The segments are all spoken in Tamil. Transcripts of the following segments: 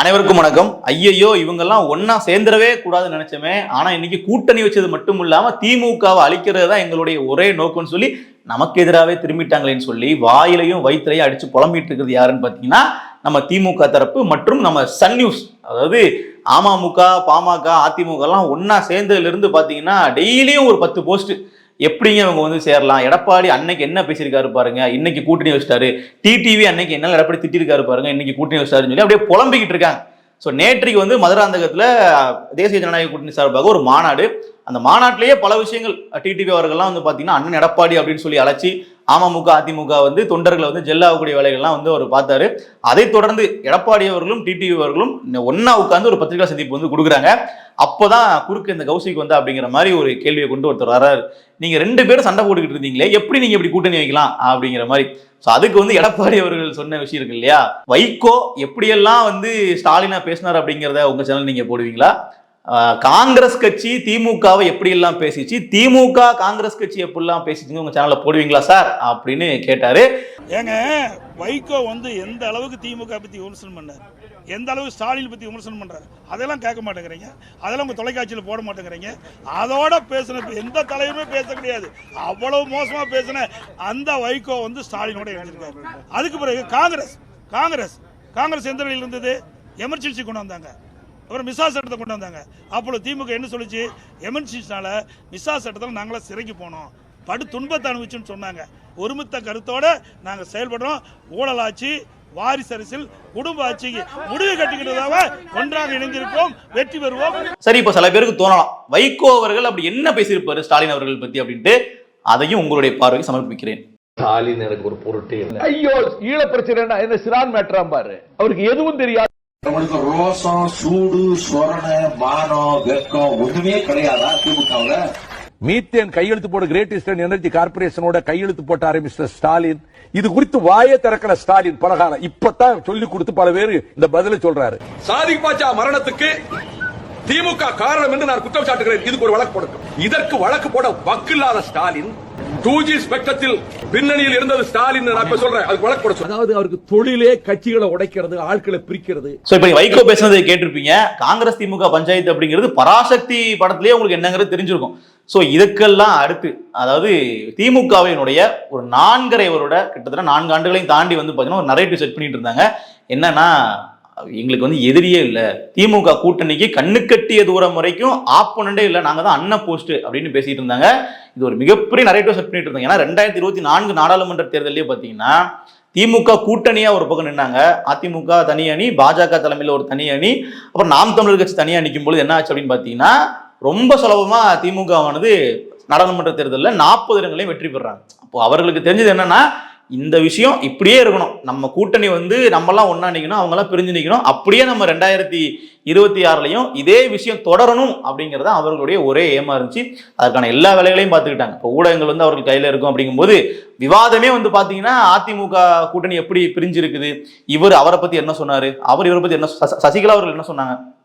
அனைவருக்கும் வணக்கம். ஐயையோ இவங்கெல்லாம் ஒன்னா சேர்ந்துடவே கூடாதுன்னு நினைச்சோமே. ஆனா இன்னைக்கு கூட்டணி வச்சது மட்டும் இல்லாம திமுகவை அழிக்கிறது தான் எங்களுடைய ஒரே நோக்கம்னு சொல்லி நமக்கு எதிராகவே திரும்பிட்டாங்களேன்னு சொல்லி வாயிலையும் வயிற்றுலையும் அடிச்சு புலம்பிட்டு இருக்கிறது யாருன்னு பார்த்தீங்கன்னா நம்ம திமுக தரப்பு மற்றும் நம்ம சன் நியூஸ். அதாவது அமமுக பாமக அதிமுக எல்லாம் ஒன்னா சேர்ந்ததுல இருந்து பார்த்தீங்கன்னா டெய்லியும் ஒரு பத்து போஸ்ட் எப்படிங்க அவங்க வந்து சேரலாம்? எடப்பாடி அன்னைக்கு என்ன பேசியிருக்காரு பாருங்க. இன்னைக்கு கூட்டணி வச்சிட்டாரு. டிடிவி அன்னைக்கு என்ன எடப்பாடி திட்டிருக்காரு பாருங்க. இன்னைக்கு கூட்டணி வச்சிட்டாருன்னு சொல்லி அப்படியே புலம்பிக்கிட்டு இருக்காங்க. ஸோ நேற்றைக்கு வந்து மதுராந்தகத்தில் தேசிய ஜனநாயக கூட்டணி சார்பாக ஒரு மாநாடு. அந்த மாநாட்டிலேயே பல விஷயங்கள் டிடிவி அவர்கள்லாம் வந்து பார்த்தீங்கன்னா அண்ணன் எடப்பாடி அப்படின்னு சொல்லி அழைச்சி அமமுக அதிமுக வந்து தொண்டர்களை வந்து ஜெல்லாகக்கூடிய வேலைகள்லாம் வந்து அவர் பார்த்தாரு. அதைத் தொடர்ந்து எடப்பாடி அவர்களும் டிடிவி அவர்களும் ஒன்னா உட்காந்து ஒரு பத்திரிகா சந்திப்பு வந்து கொடுக்குறாங்க. அப்போதான் குறுக்கு இந்த கௌசிக்கு வந்து அப்படிங்கிற மாதிரி ஒரு கேள்வியை கொண்டு ஒருத்தர் வர்றாரு. நீங்க ரெண்டு பேரும் சண்டை போட்டுக்கிட்டு இருந்தீங்களே எப்படி நீங்க இப்படி கூட்டணி வைக்கலாம் அப்படிங்கிற மாதிரி. ஸோ அதுக்கு வந்து எடப்பாடி அவர்கள் சொன்ன விஷயம் இருக்கு இல்லையா? வைகோ எப்படியெல்லாம் வந்து ஸ்டாலினா பேசினார் அப்படிங்கிறத உங்க சேனல் நீங்க போடுவீங்களா? காங்கிரஸ் கட்சி திமுகவை எப்படி எல்லாம் பேசிச்சு? திமுக காங்கிரஸ் கட்சி எப்படிலாம் பேசிச்சுங்க உங்க சேனல்ல போடுவீங்களா சார் அப்படின்னு கேட்டாரு. ஏங்க வைகோ வந்து எந்த அளவுக்கு திமுக பத்தி விமர்சனம் பண்ணார்? எந்த அளவுக்கு ஸ்டாலின் பத்தி விமர்சனம் பண்றாரு? அதெல்லாம் கேட்க மாட்டேங்கிறீங்க. அதெல்லாம் உங்க தொலைக்காட்சியில் போட மாட்டேங்கிறீங்க. அதோட பேசின எந்த தலைவருமே பேச கிடையாது அவ்வளவு மோசமா பேசின அந்த வைகோ வந்து ஸ்டாலினோட இணைஞ்சிருக்காரு. அதுக்கு பிறகு காங்கிரஸ் காங்கிரஸ் காங்கிரஸ் எந்த நிலையில் இருந்தது? எமர்ஜென்சி கொண்டு வந்தாங்க. அப்புறம் மிசா சட்டத்தை கொண்டு வந்தாங்க. அப்பொழுது திமுக என்ன சொல்லுச்சு? எமர்ஜென்சினால மிசா சட்டத்தில் நாங்களாம் சிறைக்கு போனோம். படு துன்பத்தை அனுபவிச்சுன்னு சொன்னாங்க. ஒருமித்த கருத்தோட நாங்க செயல்படுறோம். ஊழலாட்சி வாரிசு அரசியல் குடும்ப ஆட்சிக்கு முடிவு கட்டிக்கிட்டதாக ஒன்றாக இணைந்திருப்போம். வெற்றி பெறுவோம். சரி இப்போ சில பேருக்கு தோணலாம். வைகோ அவர்கள் அப்படி என்ன பேசியிருப்பாரு ஸ்டாலின் அவர்கள் பத்தி அப்படின்ட்டு அதையும் உங்களுடைய பார்வைக்கு சமர்ப்பிக்கிறேன். ஸ்டாலின் எனக்கு ஒரு பொருட்டே இல்லை. ஐயோ ஈழ பிரச்சனை என்ன சிறான் மேட்டராம் பாரு. அவருக்கு எதுவும் தெரியாது. அவனுக்கு ரோசம் சூடு சொரணை மானம் வெக்கம் ஒண்ணுமே கிடையாதா? திமுகவுல? மீத்தேன் கையெழுத்து போட கிரேட் ஈஸ்டர்ன் எனர்ஜி கார்பரேஷனோட கையெழுத்து போட்டாரு மிஸ்டர் ஸ்டாலின். இது குறித்து வாயே திறக்கல ஸ்டாலின் பலகாலம் இப்பதான் சொல்லி கொடுத்து பல பேர் இந்த பதில சொல்றாரு. சாதிக் பாட்சா மரணத்துக்கு திமுக காரணம் என்று நான் குற்றம் சாட்டுகிறேன். இதுக்கு ஒரு வழக்கு போடட்டும். இதற்கு வழக்கு போட வக்கில்லாத ஸ்டாலின் டூ ஜி ஸ்பெக்டத்தில் பின்னணியில் இருந்தது ஸ்டாலின் நான் இப்ப சொல்றேன். அதுக்கு வழக்கு போட அதாவது அவருக்கு தொழிலே கட்சிகளை உடைக்கிறது ஆட்களை பிரிக்கிறது. இப்போ வைகோ பேசுனதை கேட்டிருப்பீங்க. காங்கிரஸ் திமுக பஞ்சாயத்து அப்படிங்கிறது பராசக்தி படத்திலேயே உங்களுக்கு என்னங்கிறது தெரிஞ்சிருக்கும். ஸோ இதுக்கெல்லாம் அடுத்து அதாவது திமுகவினுடைய ஒரு நான்கரை வருட கிட்டத்தட்ட நான்கு ஆண்டுகளையும் தாண்டி வந்து பார்த்தீங்கன்னா ஒரு நரேட்டிவ் செட் பண்ணிட்டு இருந்தாங்க. என்னன்னா எங்களுக்கு வந்து எதிரியே இல்லை. திமுக கூட்டணிக்கு கண்ணுக்கட்டிய தூரம் வரைக்கும் ஆப்போனண்டே இல்லை. நாங்கள் தான் அண்ணன் போஸ்ட் அப்படின்னு பேசிட்டு இருந்தாங்க. இது ஒரு மிகப்பெரிய நரேட்டிவ் செட் பண்ணிட்டு இருந்தாங்க. ஏன்னா ரெண்டாயிரத்தி இருபத்தி நான்கு நாடாளுமன்ற தேர்தலே பார்த்தீங்கன்னா திமுக கூட்டணியா ஒரு பக்கம் நின்னாங்க. அதிமுக தனி அணி பாஜக தலைமையில் ஒரு தனி அணி அப்புறம் நாம் தமிழர் கட்சி தனியா நிற்கும் பொழுது என்ன ஆச்சு அப்படின்னு பார்த்தீங்கன்னா ரொம்ப சுலபமா திமுகவானது நாடாளுமன்ற தேர்தலில் நாற்பது இடங்களையும் வெற்றி பெறாங்க. அப்போ அவர்களுக்கு தெரிஞ்சது என்னன்னா இந்த விஷயம் இப்படியே இருக்கணும். நம்ம கூட்டணி வந்து நம்மலாம் ஒன்றா நிற்கணும் அவங்கெல்லாம் பிரிஞ்சு நிற்கணும் அப்படியே நம்ம ரெண்டாயிரத்தி இருபத்தி ஆறுலையும் இதே விஷயம் தொடரணும் அப்படிங்கிறத அவர்களுடைய ஒரே ஏமா இருந்துச்சு. அதற்கான எல்லா வேலைகளையும் பார்த்துக்கிட்டாங்க. இப்போ ஊடகங்கள் வந்து அவர்கள் கையில் இருக்கும் அப்படிங்கும்போது விவாதமே வந்து பார்த்தீங்கன்னா அதிமுக கூட்டணி எப்படி பிரிஞ்சு இருக்குது இவர் அவரை பற்றி என்ன சொன்னார்? அவர் இவரை பற்றி என்ன ச- சசிகலா அவர்கள் என்ன சொன்னாங்க?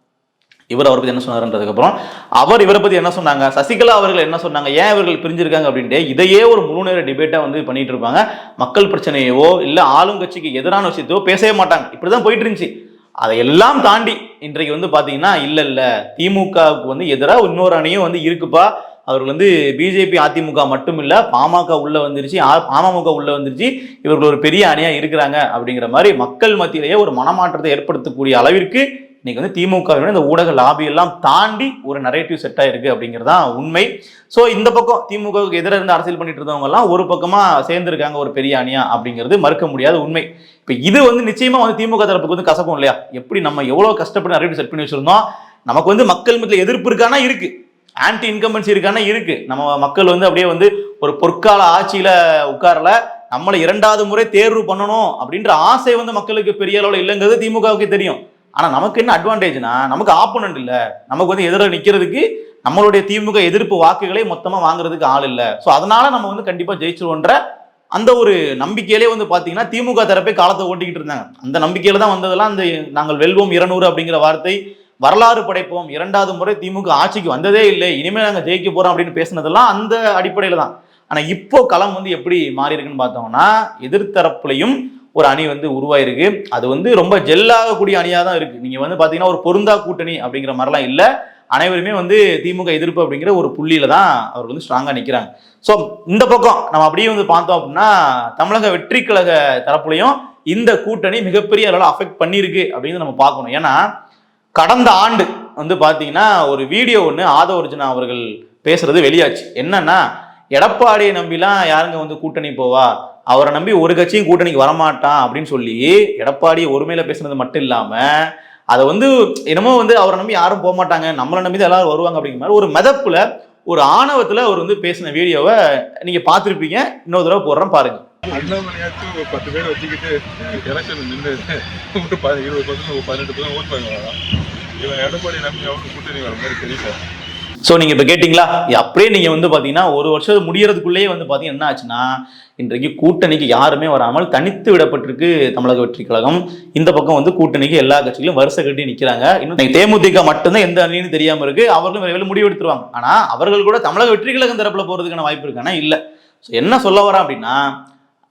இவர் அவரை பற்றி என்ன சொன்னார்ன்றதுக்கப்புறம் அவர் இவரை பற்றி என்ன சொன்னாங்க? சசிகலா அவர்கள் என்ன சொன்னாங்க? ஏன் இவர்கள் பிரிஞ்சிருக்காங்க அப்படின்ட்டு இதையே ஒரு முழு நேர டிபேட்டாக வந்து பண்ணிட்டு இருப்பாங்க மக்கள் பிரச்சனையவோ இல்லை ஆளுங்கட்சிக்கு எதிரான விஷயத்தையோ பேசவே மாட்டாங்க. இப்படி தான் போயிட்டு இருந்துச்சு அதையெல்லாம் தாண்டி இன்றைக்கு வந்து பார்த்தீங்கன்னா இல்லை இல்லை. திமுகவுக்கு வந்து எதிராக இன்னொரு அணியும் வந்து இருக்குப்பா. அவர்கள் வந்து பிஜேபி அதிமுக மட்டும் இல்லை பாமக உள்ள வந்துருச்சு. ஆ- அமமுக உள்ள வந்துருச்சு. இவர்கள் ஒரு பெரிய அணியாக இருக்கிறாங்க அப்படிங்கிற மாதிரி மக்கள் மத்தியிலேயே ஒரு மனமாற்றத்தை ஏற்படுத்தக்கூடிய அளவிற்கு இன்னைக்கு வந்து திமுகவினுடைய இந்த ஊடக லாபி எல்லாம் தாண்டி ஒரு நரேட்டிவ் செட் ஆயிருக்கு அப்படிங்கிறது தான் உண்மை. ஸோ இந்த பக்கம் திமுகவுக்கு எதிராக இருந்து அரசியல் பண்ணிட்டு இருந்தவங்க எல்லாம் ஒரு பக்கமா சேர்ந்திருக்காங்க ஒரு பெரிய அணியா அப்படிங்கிறது மறுக்க முடியாத உண்மை. இப்போ இது வந்து நிச்சயமா வந்து திமுக தரப்புக்கு வந்து கசக்கும் இல்லையா? எப்படி நம்ம எவ்வளவு கஷ்டப்பட்டு நரேட்டிவ் செட் பண்ணி வச்சிருந்தோம்? நமக்கு வந்து மக்கள் மத்தியில் எதிர்ப்பு இருக்கானா? இருக்கு. ஆன்டி இன்கம்பன்சி இருக்கானா? இருக்கு. நம்ம மக்கள் வந்து அப்படியே வந்து ஒரு பொற்கால ஆட்சியில உட்காரல. நம்மளை இரண்டாவது முறை தேர்வு பண்ணணும் அப்படின்ற ஆசை வந்து மக்களுக்கு பெரிய அளவில் இல்லைங்கிறது திமுகவுக்கு தெரியும். ஆனால் நமக்கு என்ன அட்வான்டேஜ்னா நமக்கு ஆப்போனண்ட் இல்லை. நமக்கு வந்து எதிர நிற்கிறதுக்கு நம்மளுடைய திமுக எதிர்ப்பு வாக்குகளை மொத்தமாக வாங்குறதுக்கு ஆள் இல்லை. ஸோ அதனால நம்ம வந்து கண்டிப்பாக ஜெயிச்சிருவோன்ற அந்த ஒரு நம்பிக்கையிலே வந்து பார்த்தீங்கன்னா திமுக தரப்பே காலத்தை ஓட்டிக்கிட்டு இருந்தாங்க. அந்த நம்பிக்கையில தான் வந்ததெல்லாம் அந்த நாங்கள் வெல்வோம் இருநூறு அப்படிங்கிற வார்த்தை வரலாறு படைப்போம் இரண்டாவது முறை திமுக ஆட்சிக்கு வந்ததே இல்லை இனிமேல் நாங்கள் ஜெயிக்க போறோம் அப்படின்னு பேசினதெல்லாம் அந்த அடிப்படையில் தான். ஆனால் இப்போ களம் வந்து எப்படி மாறி இருக்குன்னு பார்த்தோம்னா எதிர்த்தரப்புலையும் ஒரு அணி வந்து உருவாயிருக்கு. அது வந்து ரொம்ப ஜெல்லாகக்கூடிய அணியாக தான் இருக்கு. நீங்க வந்து பாத்தீங்கன்னா ஒரு பொருந்தா கூட்டணி அப்படிங்கிற மாதிரிலாம் இல்ல. அனைவருமே வந்து திமுக எதிர்ப்பு அப்படிங்கிற ஒரு புள்ளியில தான் அவர் வந்து ஸ்ட்ராங்கா நிக்கிறாங்க. ஸோ இந்த பக்கம் நம்ம அப்படியே வந்து பார்த்தோம் அப்படின்னா தமிழக வெற்றி கழக தரப்புலையும் இந்த கூட்டணி மிகப்பெரிய அளவில் அஃபெக்ட் பண்ணியிருக்கு அப்படின்னு நம்ம பார்க்கணும். ஏன்னா கடந்த ஆண்டு வந்து பார்த்தீங்கன்னா ஒரு வீடியோ ஒன்று ஆதவர்ஜனா அவர்கள் பேசுறது வெளியாச்சு. என்னன்னா எடப்பாடியை நம்பிலாம் யாருங்க வந்து கூட்டணி போவா? அவரை நம்பி ஒரு கட்சியும் கூட்டணிக்கு வரமாட்டான் அப்படின்னு சொல்லி எடப்பாடி ஒருமையில பேசுனது மட்டும் இல்லாம அதை வந்து என்னமோ வந்து அவரை நம்பி யாரும் போக மாட்டாங்க நம்மளை நம்பி தான் எல்லாரும் வருவாங்க அப்படிங்கிற மாதிரி ஒரு மிதப்புல ஒரு ஆணவத்துல அவர் வந்து பேசின வீடியோவை நீங்க பார்த்துருப்பீங்க. இன்னொரு தடவை போடுறேன் பாருங்க. அண்ணாமலையாச்சும் ஒரு பத்து பேர் வச்சுக்கிட்டு எலெக்ஷன் நின்று ஒரு ப- இருபது பர்சன்ட் ஒரு பதினெட்டு பர்சன்ட் ஓட் பண்ணுவாங்க இவன் எடப்பாடி நம்பி அவனுக்கு கூட்டணி வர மாதிரி தெரியல. ஸோ நீங்கள் இப்போ கேட்டிங்களா? அப்படியே நீங்கள் வந்து பார்த்தீங்கன்னா ஒரு வருஷம் முடியறதுக்குள்ளேயே வந்து பார்த்தீங்கன்னா என்ன ஆச்சுன்னா இன்றைக்கு கூட்டணிக்கு யாருமே வராமல் தனித்து விடப்பட்டிருக்கு தமிழக வெற்றி கழகம். இந்த பக்கம் வந்து கூட்டணிக்கு எல்லா கட்சிகளும் வரிசை கட்டி நிற்கிறாங்க இன்னும் தேமுதிக மட்டும்தான் எந்த அணின்னு தெரியாம இருக்கு. அவர்களும் விரைவில் முடிவெடுத்துருவாங்க ஆனால் அவர்கள் கூட தமிழக வெற்றி கழகம் தரப்பில் போகிறதுக்கான வாய்ப்பு இருக்கானா? இல்லை. ஸோ என்ன சொல்ல வரேன் அப்படின்னா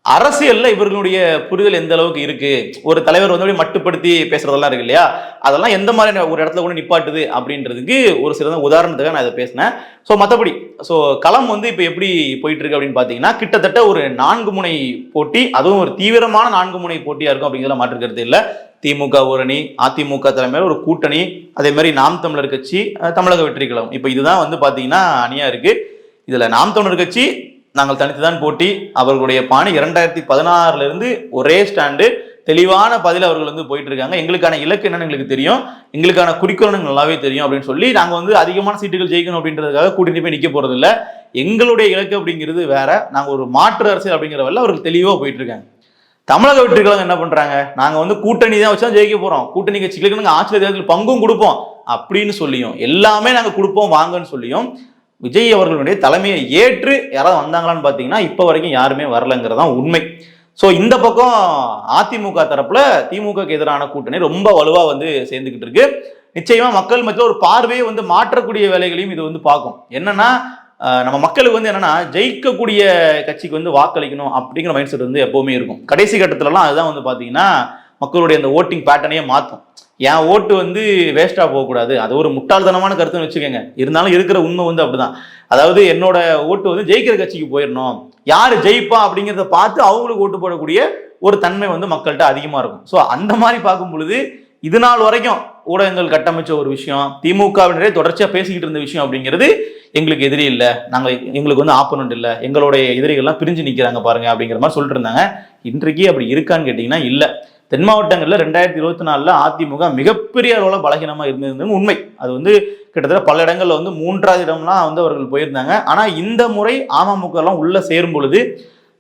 அரசியல்ல இவர்களுடைய புரிதல் எந்த அளவுக்கு இருக்கு? ஒரு தலைவர் வந்து அப்படியே மட்டுப்படுத்தி பேசுறதெல்லாம் இருக்கு இல்லையா? அதெல்லாம் எந்த மாதிரி ஒரு இடத்துல கூட நிப்பாட்டுது அப்படின்றதுக்கு ஒரு சிறந்த உதாரணத்துக்காக நான் இதை பேசினேன். ஸோ மற்றபடி ஸோ களம் வந்து இப்போ எப்படி போயிட்டு இருக்கு அப்படின்னு பார்த்தீங்கன்னா கிட்டத்தட்ட ஒரு நான்கு முனை போட்டி அதுவும் ஒரு தீவிரமான நான்கு முனை போட்டியா இருக்கும் அப்படிங்கிறத மாற்றுக்கிறது இல்லை. திமுக ஒரு அணி அதிமுக தலைமையில் ஒரு கூட்டணி அதே மாதிரி நாம் தமிழர் கட்சி தமிழக வெற்றி கழகம். இப்போ இதுதான் வந்து பார்த்தீங்கன்னா அணியா இருக்கு. இதுல நாம் தமிழர் கட்சி நாங்கள் தனித்து தான் போட்டி. அவர்களுடைய பாணி இரண்டாயிரத்தி பதினாறுல இருந்து ஒரே ஸ்டாண்டு. தெளிவான பதில் அவர்கள் வந்து போயிட்டு இருக்காங்க எங்களுக்கான இலக்கு என்னன்னு எங்களுக்கு தெரியும். எங்களுக்கான குறிக்கோள் நல்லாவே தெரியும் அப்படின்னு சொல்லி நாங்கள் வந்து அதிகமான சீட்டுகள் ஜெயிக்கணும் அப்படின்றதுக்காக கூட்டிட்டு போய் நிற்க போறது இல்லை எங்களுடைய இலக்கு அப்படிங்கிறது வேற. நாங்கள் ஒரு மாற்று அரசியல் அப்படிங்கிறவரில் அவர்கள் தெளிவாக போயிட்டு இருக்காங்க தமிழக வெற்றிகளும் என்ன பண்றாங்க? நாங்க வந்து கூட்டணி தான் வச்சு ஜெயிக்க போறோம். கூட்டணி கட்சிகளுக்கு நாங்கள் ஆட்சியில் தேர்தல் பங்கும் கொடுப்போம். அப்படின்னு சொல்லியும் எல்லாமே நாங்கள் கொடுப்போம் வாங்கன்னு சொல்லியும் விஜய் அவர்களுடைய தலைமையை ஏற்று யாராவது வந்தாங்களான்னு பார்த்தீங்கன்னா இப்போ வரைக்கும் யாருமே வரலங்கிறதான் உண்மை. ஸோ இந்த பக்கம் அதிமுக தரப்புல திமுகக்கு எதிரான கூட்டணி ரொம்ப வலுவாக வந்து சேர்ந்துக்கிட்டு இருக்கு. நிச்சயமா மக்கள் மத்தியில் ஒரு பார்வையை வந்து மாற்றக்கூடிய வேலைகளையும் இது வந்து பார்க்கும். என்னன்னா நம்ம மக்களுக்கு வந்து என்னன்னா ஜெயிக்கக்கூடிய கட்சிக்கு வந்து வாக்களிக்கணும் அப்படிங்கிற மைண்ட் செட் வந்து எப்பவுமே இருக்கும். கடைசி கட்டத்துலலாம் அதுதான் வந்து பார்த்தீங்கன்னா மக்களுடைய அந்த ஓட்டிங் பேட்டர்னையே மாற்றும் என் ஓட்டு வந்து வேஸ்ட்டாக போகக்கூடாது. அது ஒரு முட்டாள்தனமான கருத்துன்னு வச்சுக்கோங்க. இருந்தாலும் இருக்கிற உண்மை வந்து அப்படிதான். அதாவது என்னோட ஓட்டு வந்து ஜெயிக்கிற கட்சிக்கு போயிடணும். யார் ஜெயிப்பா அப்படிங்கிறத பார்த்து அவங்களுக்கு ஓட்டு போடக்கூடிய ஒரு தன்மை வந்து மக்கள்கிட்ட அதிகமாக இருக்கும். ஸோ அந்த மாதிரி பார்க்கும் பொழுது இது நாள் வரைக்கும் ஊடகங்கள் கட்டமைச்ச ஒரு விஷயம் திமுகவினரே தொடர்ச்சியாக பேசிக்கிட்டு இருந்த விஷயம் அப்படிங்கிறது எங்களுக்கு எதிரி இல்லை நாங்கள் எங்களுக்கு வந்து ஆப்போனண்ட் இல்லை எங்களுடைய எதிரிகள்லாம் பிரிஞ்சு நிற்கிறாங்க பாருங்க அப்படிங்கிற மாதிரி சொல்லிட்டு இருந்தாங்க இன்றைக்கு அப்படி இருக்கான்னு கேட்டிங்கன்னா இல்லை. தென் மாவட்டங்களில் ரெண்டாயிரத்தி இருபத்தி நாலில் அதிமுக மிகப்பெரிய அளவில் பலகீனமாக இருந்தது உண்மை. அது வந்து கிட்டத்தட்ட பல இடங்களில் வந்து மூன்றாவது இடம்லாம் வந்து அவர்கள் போயிருந்தாங்க. ஆனால் இந்த முறை அமமுகலாம் உள்ளே சேரும் பொழுது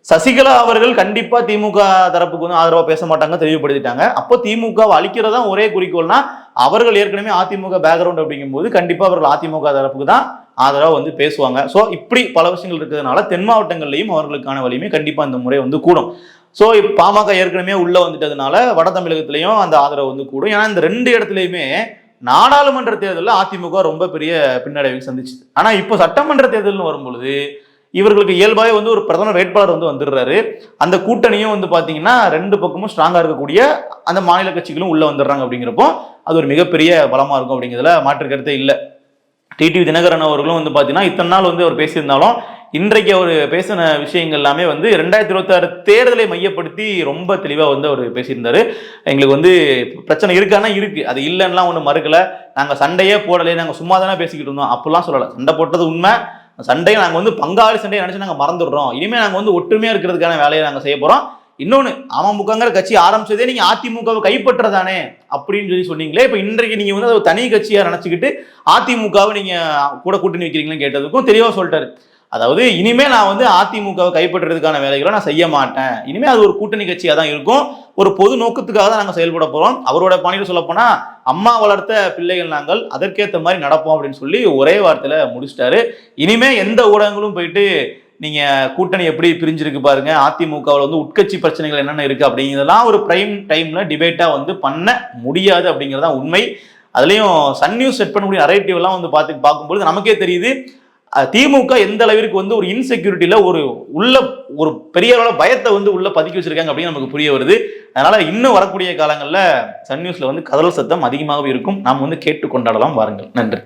சசிகலா அவர்கள் கண்டிப்பா திமுக தரப்புக்கு வந்து ஆதரவா பேச மாட்டாங்க தெளிவுபடுத்திட்டாங்க. அப்போ திமுகவை அழிக்கிறதா ஒரே குறிக்கோள்னா அவர்கள் ஏற்கனவே அதிமுக பேக்ரவுண்ட் அப்படிங்கும்போது கண்டிப்பா அவர்கள் அதிமுக தரப்புக்கு தான் ஆதரவாக வந்து பேசுவாங்க. ஸோ இப்படி பல விஷயங்கள் இருக்கிறதுனால தென் மாவட்டங்கள்லையும் அவர்களுக்கான வலிமை கண்டிப்பாக இந்த முறை வந்து கூடும். ஸோ பாமக ஏற்கனவே உள்ளே வந்துட்டதுனால வட தமிழகத்திலையும் அந்த ஆதரவு வந்து கூடும். ஏன்னா இந்த ரெண்டு இடத்துலையுமே நாடாளுமன்ற தேர்தலில் அதிமுக ரொம்ப பெரிய பின்னடைவை சந்திச்சு ஆனால் இப்போ சட்டமன்ற தேர்தல்னு வரும்பொழுது இவர்களுக்கு இயல்பாகவே வந்து ஒரு பிரதமர் வேட்பாளர் வந்து வந்துடுறாரு. அந்த கூட்டணியும் வந்து பார்த்தீங்கன்னா ரெண்டு பக்கமும் ஸ்ட்ராங்காக இருக்கக்கூடிய அந்த மாநில கட்சிகளும் உள்ளே வந்துடுறாங்க அப்படிங்கிறப்போ அது ஒரு மிகப்பெரிய பலமாக இருக்கும் அப்படிங்கிறதுல மாற்று கருத்தே இல்லை. டிடிவி தினகரன் அவர்களும் வந்து பார்த்தீங்கன்னா இத்தனை நாள் வந்து அவர் பேசியிருந்தாலும் இன்றைக்கு அவர் பேசின விஷயங்கள் எல்லாமே வந்து ரெண்டாயிரத்தி இருபத்தாறு தேர்தலை மையப்படுத்தி ரொம்ப தெளிவாக வந்து அவர் பேசியிருந்தார். எங்களுக்கு வந்து பிரச்சனை இருக்கானா இருக்கு. அது இல்லைன்னுலாம் ஒன்றும் மறுக்கலை. நாங்கள் சண்டையே போடலை நாங்கள் சும்மா தானே பேசிக்கிட்டு இருந்தோம். அப்படிலாம் சொல்லலை. சண்டை போட்டது உண்மை. சண்டையை நாங்கள் வந்து பங்காளி சண்டையை நினச்சி நாங்கள் மறந்துடுறோம். இனிமேல் நாங்கள் வந்து ஒற்றுமையாக இருக்கிறதுக்கான வேலையை நாங்கள் செய்ய போகிறோம் இன்னொன்று அமமுகங்கிற கட்சி ஆரம்பிச்சதே நீங்கள் அதிமுகவை கைப்பற்றதானே அப்படின்னு சொல்லி சொன்னீங்களே இப்போ இன்றைக்கு நீங்கள் வந்து அதை தனி கட்சியாக நினச்சிக்கிட்டு அதிமுகவை நீங்கள் கூட கூட்டணி வைக்கிறீங்களேன்னு கேட்டதுக்கும் தெளிவாக சொல்லிட்டாரு. அதாவது இனிமேல் நான் வந்து அதிமுகவை கைப்பற்றுறதுக்கான வேலைகளை நான் செய்ய மாட்டேன். இனிமேல் அது ஒரு கூட்டணி கட்சியாக தான் இருக்கும். ஒரு பொது நோக்கத்துக்காக தான் நாங்கள் செயல்பட போகிறோம் அவரோட பாணியில் சொல்லப்போனால் அம்மா வளர்த்த பிள்ளைகள் நாங்கள் அதற்கேற்ற மாதிரி நடப்போம் அப்படின்னு சொல்லி ஒரே வார்த்தையில் முடிச்சிட்டாரு. இனிமேல் எந்த ஊடகங்களும் போயிட்டு நீங்கள் கூட்டணி எப்படி பிரிஞ்சிருக்கு பாருங்க. அதிமுகவில் வந்து உட்கட்சி பிரச்சனைகள் என்னென்ன இருக்குது அப்படிங்கிறதெல்லாம் ஒரு ப்ரைம் டைமில் டிபேட்டாக வந்து பண்ண முடியாது அப்படிங்கிறதா உண்மை. அதுலேயும் சன் நியூஸ் செட் பண்ணக்கூடிய முடியும் எல்லாம் வந்து பார்த்து பார்க்கும்பொழுது நமக்கே தெரியுது திமுக எந்த அளவிற்கு வந்து ஒரு இன்செக்யூரிட்டியில் ஒரு உள்ள ஒரு பெரிய அளவில் பயத்தை வந்து உள்ள பதுக்கி வச்சிருக்காங்க அப்படின்னு நமக்கு புரிய வருது. அதனால இன்னும் வரக்கூடிய காலங்களில் சன் நியூஸில் வந்து கதல் சத்தம் அதிகமாகவே இருக்கும். நாம் வந்து கேட்டு கொண்டாடலாம் வாருங்கள். நன்றி.